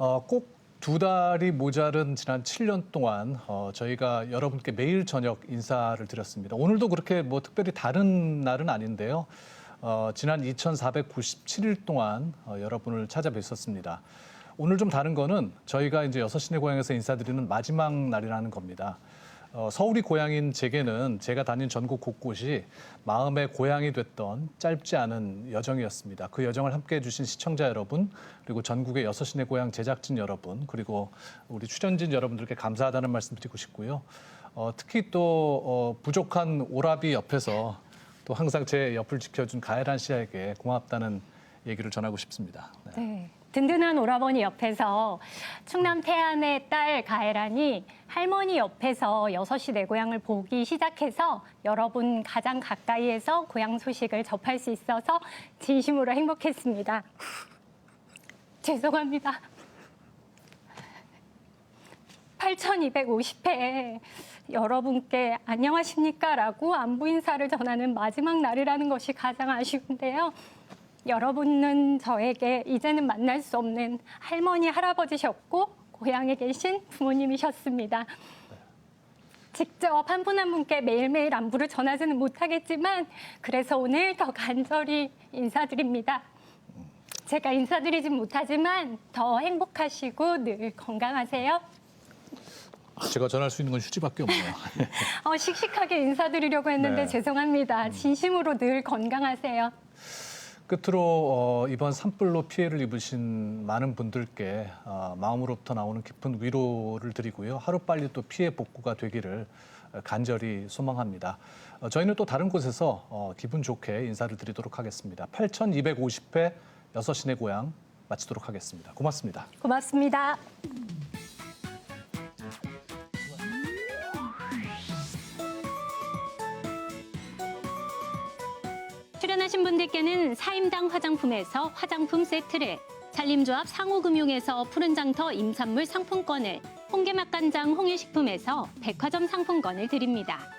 어, 꼭 두 달이 모자른 지난 7년 동안 어, 저희가 여러분께 매일 저녁 인사를 드렸습니다. 오늘도 그렇게 뭐 특별히 다른 날은 아닌데요. 어, 지난 2,497일 동안 어, 여러분을 찾아뵀었습니다. 오늘 좀 다른 거는 저희가 이제 여섯 시내 고향에서 인사드리는 마지막 날이라는 겁니다. 어, 서울이 고향인 제게는 제가 다닌 전국 곳곳이 마음의 고향이 됐던 짧지 않은 여정이었습니다. 그 여정을 함께 해주신 시청자 여러분, 그리고 전국의 여섯 시내 고향 제작진 여러분, 그리고 우리 출연진 여러분들께 감사하다는 말씀 드리고 싶고요. 어, 특히 또 어, 부족한 오라비 옆에서 또 항상 제 옆을 지켜준 가혜란 씨에게 고맙다는 얘기를 전하고 싶습니다. 네. 네. 든든한 오라버니 옆에서 충남 태안의 딸 가혜란이 할머니 옆에서 여섯 시 내 고향을 보기 시작해서 여러분 가장 가까이에서 고향 소식을 접할 수 있어서 진심으로 행복했습니다. 죄송합니다. 8250회 여러분께 안녕하십니까 라고 안부 인사를 전하는 마지막 날이라는 것이 가장 아쉬운데요. 여러분은 저에게 이제는 만날 수 없는 할머니, 할아버지셨고 고향에 계신 부모님이셨습니다. 직접 한 분 한 분께 매일매일 안부를 전하지는 못하겠지만 그래서 오늘 더 간절히 인사드립니다. 제가 인사드리진 못하지만 더 행복하시고 늘 건강하세요. 제가 전할 수 있는 건 휴지밖에 없네요. 어, 씩씩하게 인사드리려고 했는데 네. 죄송합니다. 진심으로 늘 건강하세요. 끝으로 어, 이번 산불로 피해를 입으신 많은 분들께 어, 마음으로부터 나오는 깊은 위로를 드리고요. 하루빨리 또 피해 복구가 되기를 간절히 소망합니다. 어, 저희는 또 다른 곳에서 어, 기분 좋게 인사를 드리도록 하겠습니다. 8250회 여섯 시내 고향 마치도록 하겠습니다. 고맙습니다. 고맙습니다. 출연하신 분들께는 사임당 화장품에서 화장품 세트를, 산림조합 상호금융에서 푸른장터 임산물 상품권을, 홍게맛간장 홍일식품에서 백화점 상품권을 드립니다.